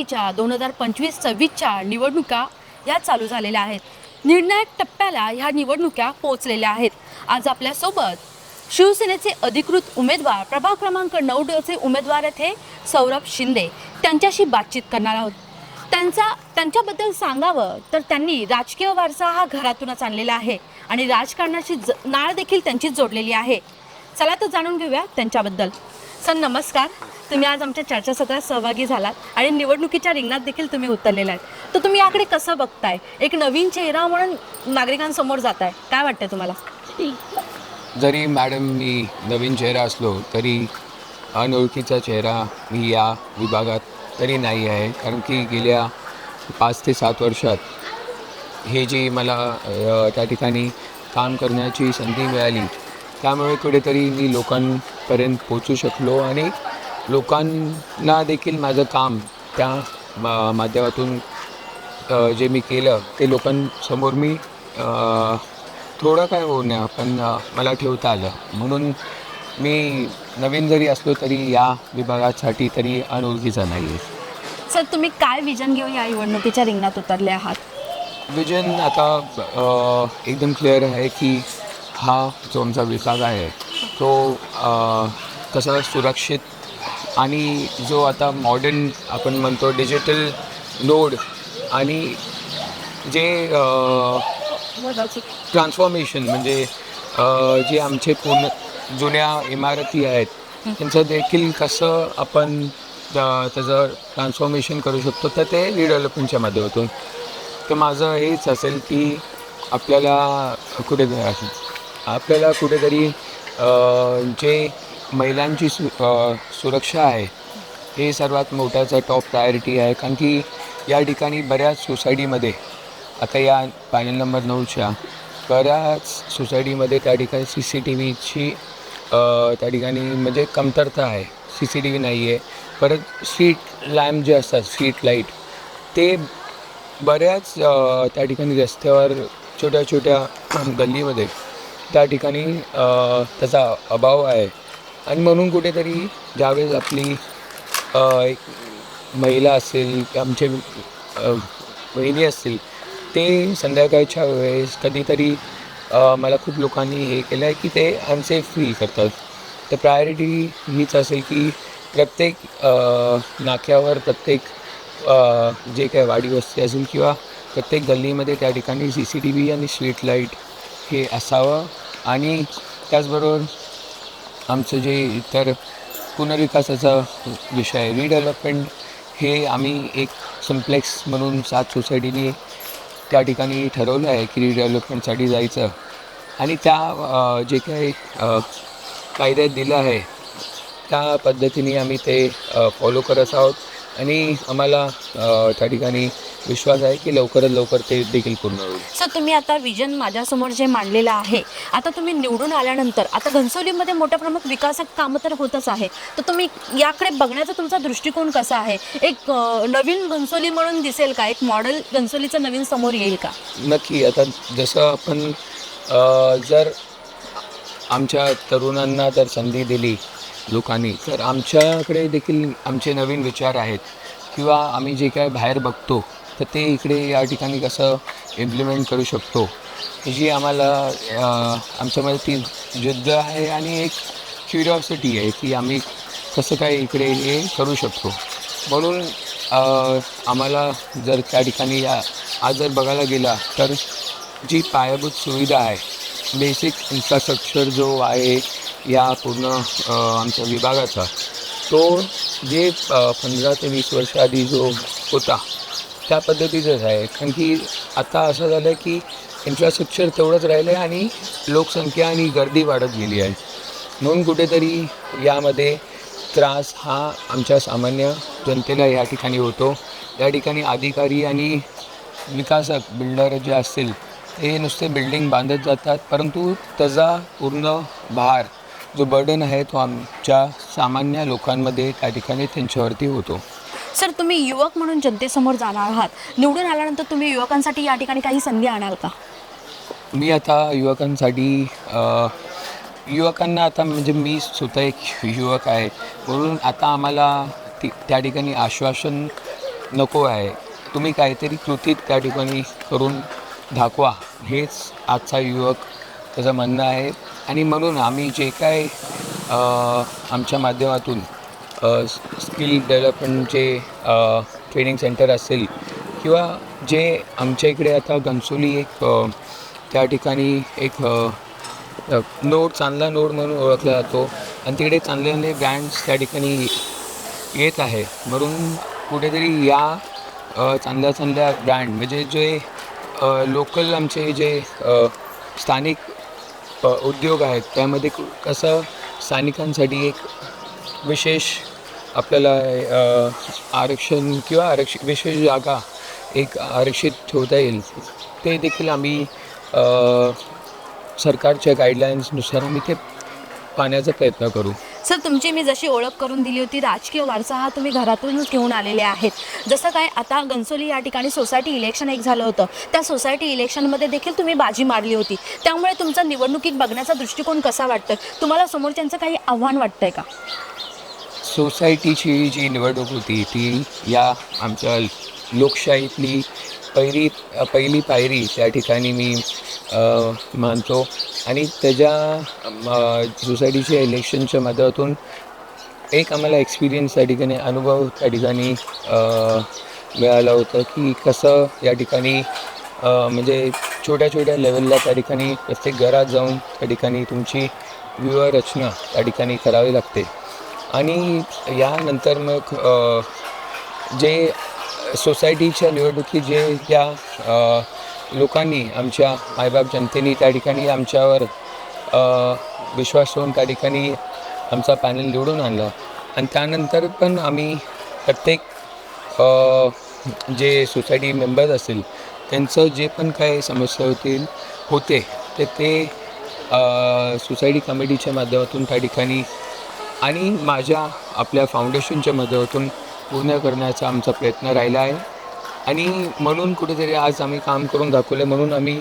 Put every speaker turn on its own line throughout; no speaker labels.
निवडणुकीच्या दोन हजार पंचवीस सव्वीसच्या निवडणुका या चालू झालेल्या आहेत. निर्णायक टप्प्याला ह्या निवडणुका पोहोचलेल्या आहेत. आज आपल्यासोबत शिवसेनेचे अधिकृत उमेदवार प्रभाग क्रमांक नऊचे उमेदवार आहेत हे सौरभ शिंदे. त्यांच्याशी बातचीत करणार आहोत. त्यांचा त्यांच्याबद्दल सांगावं तर त्यांनी राजकीय वारसा हा घरातूनच आणलेला आहे आणि राजकारणाची ज नाळ देखील त्यांचीच जोडलेली आहे. चला तर जाणून घेऊया त्यांच्याबद्दल. सर नमस्कार. तुम्ही आज आमच्या चर्चासत्रात सहभागी झालात आणि निवडणुकीच्या रिंगणात देखील तुम्ही उतरलेला आहात. तर तुम्ही याकडे कसं बघताय? एक नवीन चेहरा म्हणून नागरिकांसमोर जात आहे काय वाटतं तुम्हाला?
जरी मॅडम मी नवीन चेहरा असलो तरी अनोळखीचा चेहरा मी या विभागात तरी नाही आहे. कारण की गेल्या पाच ते सात वर्षात हे जी मला त्या ठिकाणी काम करण्याची संधी मिळाली त्यामुळे कुठेतरी मी लोकांपर्यंत पोचू शकलो आणि लोकांना देखील माझं काम त्या मा- माध्यमातून जे मी केलं ते लोकांसमोर मी थोडं काय होण्या पण अ, मला ठेवता आलं. म्हणून मी नवीन जरी असलो तरी या विभागासाठी तरी अनोळखीचा नाही आहे
सर तुम्ही काय विजन घेऊन या निवडणुकीच्या रिंगणात उतरले आहात?
विजन आता एकदम क्लिअर आहे की हा जो आमचा विभाग आहे तो कसा सुरक्षित आणि जो आता मॉडर्न आपण म्हणतो डिजिटल नोड आणि जे ट्रान्सफॉर्मेशन म्हणजे जे आमचे पूर्ण जुन्या इमारती आहेत त्यांचं देखील कसं आपण त्याचं ट्रान्सफॉर्मेशन करू शकतो तर ते रिडेव्हलपमेंटच्या माध्यमातून. तर माझं हेच असेल की आपल्याला कुठे आपल्याला कुठेतरी जे महिलांची सु सुरक्षा आहे. हे सर्वात मोठ्याचा टॉप प्रायोरिटी आहे. कारण की या ठिकाणी बऱ्याच सोसायटीमध्ये आता या पॅनल नंबर नऊच्या बऱ्याच सोसायटीमध्ये त्या ठिकाणी सी सी टी व्हीची त्या ठिकाणी म्हणजे कमतरता आहे. सी सी टी व्ही नाही आहे परत स्ट्रीट लॅम्प जे असतात स्ट्रीट लाइट ते बऱ्याच त्या ठिकाणी रस्त्यावर छोट्या छोट्या गल्लीमध्ये त्या ठिकाणी त्याचा अभाव आहे. आणि म्हणून कुठेतरी ज्यावेळेस आपली एक महिला असेल आमचे अ, बहिणी असतील ते संध्याकाळच्या वेळेस कधीतरी मला खूप लोकांनी हे केलं आहे की ते अनसेफ फील करतात. तर प्रायोरिटी हीच असेल की प्रत्येक नाक्यावर प्रत्येक जे काही वाडी वस्ती असेल किंवा प्रत्येक गल्लीमध्ये त्या ठिकाणी सी सी टी व्ही आणि स्ट्रीट लाइट हे असावं. आणि त्याचबरोबर आमचं जे इतर पुनर्विकासाचा विषय आहे रिडेव्हलपमेंट हे आम्ही एक सिम्प्लेक्स म्हणून सात सोसायटीने त्या ठिकाणी ठरवलं आहे की रिडेव्हलपमेंटसाठी जायचं. आणि त्या जे काही कायद्यात दिलं आहे त्या पद्धतीने आम्ही ते फॉलो करत आहोत. आणि आम्हाला अ, त्या ठिकाणी विश्वास आहे की लवकरात लवकर ते देखील पूर्ण होईल.
सर तुम्ही आता विजन माझ्यासमोर जे मांडलेलं आहे आता तुम्ही निवडून आल्यानंतर आता घनसोलीमध्ये मोठ्या प्रमाणात विकासात कामं तर होतच आहे तर तुम्ही याकडे बघण्याचा तुमचा दृष्टिकोन कसा आहे? एक अ, नवीन घनसोली म्हणून दिसेल का? एक मॉडेल घनसोलीचं नवीन समोर येईल का?
नक्की आता जसं आपण अ, जर आमच्या तरुणांना जर संधी दिली लोकांनी. तर आमच्याकडे देखील आमचे नवीन विचार आहेत. किंवा आम्ही जे काय बाहेर बघतो तर ते इकडे या ठिकाणी कसं इम्प्लिमेंट करू शकतो. जी आम्हाला आमच्यामध्ये ती जिद्द आहे आणि एक क्युरिऑसिटी आहे की आम्ही कसं काय इकडे हे करू शकतो. म्हणून आम्हाला जर त्या ठिकाणी या आज जर बघायला गेला तर जी पायाभूत सुविधा आहे बेसिक इन्फ्रास्ट्रक्चर जो आहे या पूर्ण आमच्या विभागाचा. तो जे पंधरा ते वीस वर्ष आधी जो होता त्या पद्धतीचंच आहे. कारण की आता असं झालं आहे की इन्फ्रास्ट्रक्चर तेवढंच राहिलं आहे आणि लोकसंख्या आणि गर्दी वाढत गेली आहे. म्हणून कुठेतरी यामध्ये त्रास हा आमच्या सामान्य जनतेला या ठिकाणी होतो. या ठिकाणी अधिकारी आणि विकासक बिल्डर जे असतील ते नुसते बिल्डिंग बांधत जातात परंतु त्याचा पूर्ण भार जो बर्डन आहे तो आमच्या सामान्य लोकांमध्ये त्या ठिकाणी त्यांच्यावरती होतो.
सर तुम्ही युवक म्हणून जनतेसमोर जाणार आहात. निवडून आल्यानंतर तुम्ही युवकांसाठी या ठिकाणी काही संधी आणाल का?
मी आता युवकांसाठी युवकांना आता म्हणजे मी स्वतः एक युवक आहे. म्हणून आता आम्हाला ती त्या ठिकाणी आश्वासन नको आहे. तुम्ही काहीतरी कृतीत त्या ठिकाणी करून दाखवा. हेच आजचा युवक त्याचं म्हणणं आहे. आणि म्हणून आम्ही जे काय आमच्या माध्यमातून स्किल डेव्हलपमेंटचे ट्रेनिंग सेंटर असेल किंवा जे आमच्या इकडे आता घनसोली एक त्या ठिकाणी एक नोड चांगला नोड म्हणून ओळखला जातो. आणि तिकडे चांगले चांगले ब्रँड्स त्या ठिकाणी येत आहे. म्हणून कुठेतरी या चांगल्या चांगल्या ब्रँड म्हणजे जे लोकल आमचे जे स्थानिक उद्योग आहेत. त्यामध्ये कसं स्थानिकांसाठी एक विशेष आपल्याला आरक्षण किंवा आरक्ष विशेष जागा एक आरक्षित ठेवता येईल. ते देखील आम्ही सरकारच्या गाईडलाईन्सनुसार आम्ही ते पाहण्याचा प्रयत्न करू.
सर तुमची मी जशी ओळख करून दिली होती राजकीय वारसा हा तुम्ही घरातूनच घेऊन आलेले आहेत. जसं काय आता गणसोली या ठिकाणी सोसायटी इलेक्शन एक झालं होतं. त्या सोसायटी इलेक्शनमध्ये देखील तुम्ही बाजी मारली होती. त्यामुळे तुमचा निवडणुकीत बघण्याचा दृष्टिकोन कसा वाटतं तुम्हाला समोरच्यांचं काही आव्हान वाटतंय का?
सोसायटीची जी निवडणूक होती ती या आमच्या लोकशाहीतली पहिली पहिली पायरी त्या ठिकाणी मी मानतो. आणि त्याच्या सोसायटीच्या इलेक्शनच्या माध्यमातून एक आम्हाला एक्सपिरियन्स त्या ठिकाणी अनुभव त्या ठिकाणी मिळाला मिळालं होतं की कसं या ठिकाणी म्हणजे छोट्या छोट्या लेवलला त्या ठिकाणी प्रत्येक घरात जाऊन त्या ठिकाणी तुमची व्यूहरचना त्या ठिकाणी करावी लागते. आणि यानंतर मग जे सोसायटीच्या निवडणुकी जे त्या लोकांनी आमच्या मायबाप जनतेने त्या ठिकाणी आमच्यावर विश्वास ठेवून त्या ठिकाणी आमचा पॅनल निवडून आणलं. आणि त्यानंतर पण आम्ही प्रत्येक जे सोसायटी मेंबर्स असतील त्यांचं जे पण काही समस्या होतील होते ते ते सोसायटी कमिटीच्या माध्यमातून त्या ठिकाणी आणि माझ्या आपल्या फाउंडेशनच्या माध्यमातून पूर्ण करण्याचा आमचा प्रयत्न राहिला आहे. आणि म्हणून कुठेतरी आज आम्ही काम करून दाखवलं म्हणून आम्ही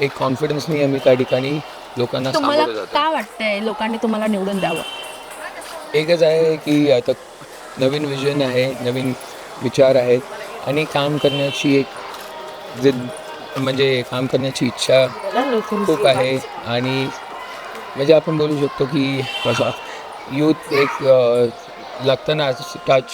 एक कॉन्फिडन्सनी आम्ही त्या ठिकाणी लोकांना
तुम्हाला
जातो
काय वाटतंय लोकांनी तुम्हाला निवडून द्यावं?
एकच आहे की आता नवीन विजन आहे नवीन विचार आहेत. आणि काम करण्याची एक जिद म्हणजे काम करण्याची इच्छा खूप आहे. आणि म्हणजे आपण बोलू शकतो की कसा यूथ एक अ, लागतं ना टच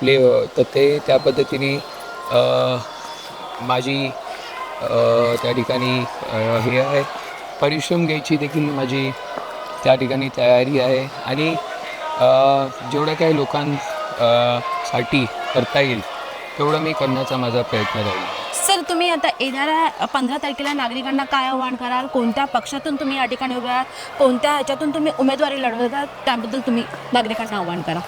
प्ले तर ते त्या पद्धतीने माझी त्या ठिकाणी हे आहे. परिश्रम घ्यायची देखील माझी त्या ठिकाणी तयारी आहे. आणि अ, जेवढं काही लोकां अ, साठी करता येईल तेवढं मी करण्याचा माझा प्रयत्न राहील.
सर तुम्ही आता येणाऱ्या पंधरा तारखेला नागरिकांना काय आव्हान कराल? कोणत्या पक्षातून तुम्ही या ठिकाणी उभे आहात? कोणत्या ह्याच्यातून तुम्ही उमेदवारी लढवत? आहात त्याबद्दल तुम्ही नागरिकांना आव्हान करा.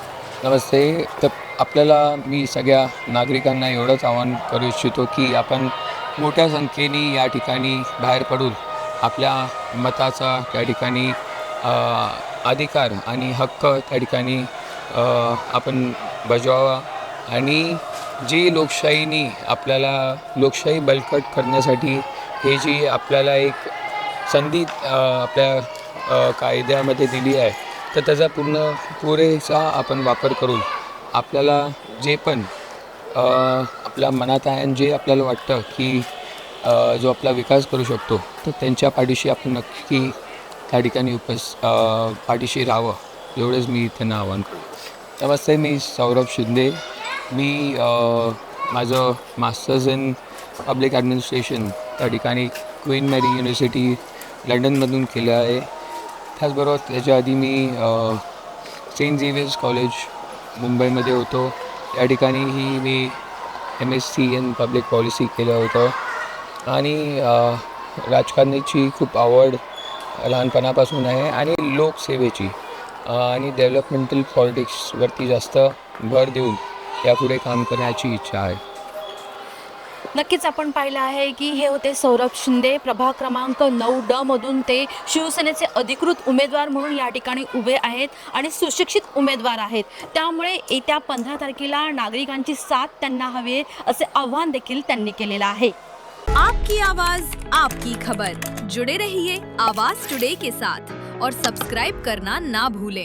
नमस्ते. तर आपल्याला मी सगळ्या नागरिकांना एवढंच आवाहन करू इच्छितो की आपण मोठ्या संख्येने या ठिकाणी बाहेर पडून आपल्या मताचा त्या ठिकाणी अधिकार आणि हक्क त्या ठिकाणी आपण बजावा आणि जी लोकशाहीनी आपल्याला लोकशाही बळकट करण्यासाठी हे जी आपल्याला एक संधी आपल्या कायद्यामध्ये दिली आहे तर त्याचा पूर्ण पुरेसा आपण वापर करून आपल्याला जे पण आपल्या मनात आहे आणि जे आपल्याला वाटतं की जो आपला विकास करू शकतो तर त्यांच्या पाठीशी आपण नक्की त्या ठिकाणी उपस पाठीशी राहावं. एवढंच मी त्यांना आवाहन करू नमस्ते मी सौरभ शिंदे. मी माझं मास्टर्स इन पब्लिक ॲडमिनिस्ट्रेशन त्या ठिकाणी क्वीन मॅरी युनिव्हर्सिटी लंडनमधून केलं आहे. त्याचबरोबर त्याच्या आधी मी सेंट झेवियर्स कॉलेज मुंबईमध्ये होतो. त्या ठिकाणीही मी M S C in public policy केलं होतं. आणि राजकारणाची खूप आवड लहानपणापासून आहे आणि लोकसेवेची आणि डेव्हलपमेंटल पॉलिटिक्सवरती जास्त भर देऊन यापुढे काम करण्याची इच्छा आहे.
नक्कीच आपण पाहिलं आहे की हे होते सौरभ शिंदे. प्रभाग क्रमांक नऊ ड मधून ते शिवसेनेचे अधिकृत उमेदवार म्हणून या ठिकाणी उभे आहेत आणि सुशिक्षित उमेदवार आहेत. त्यामुळे येत्या पंधरा तारखेला नागरिकांची साथ त्यांना हवी आहे असे आव्हान देखील त्यांनी केलेलं आहे.
आपकी आवाज आपकी खबर. जुड़े रहिए आवाज टुडे के साथ और सब्सक्राइब करना ना भूलें।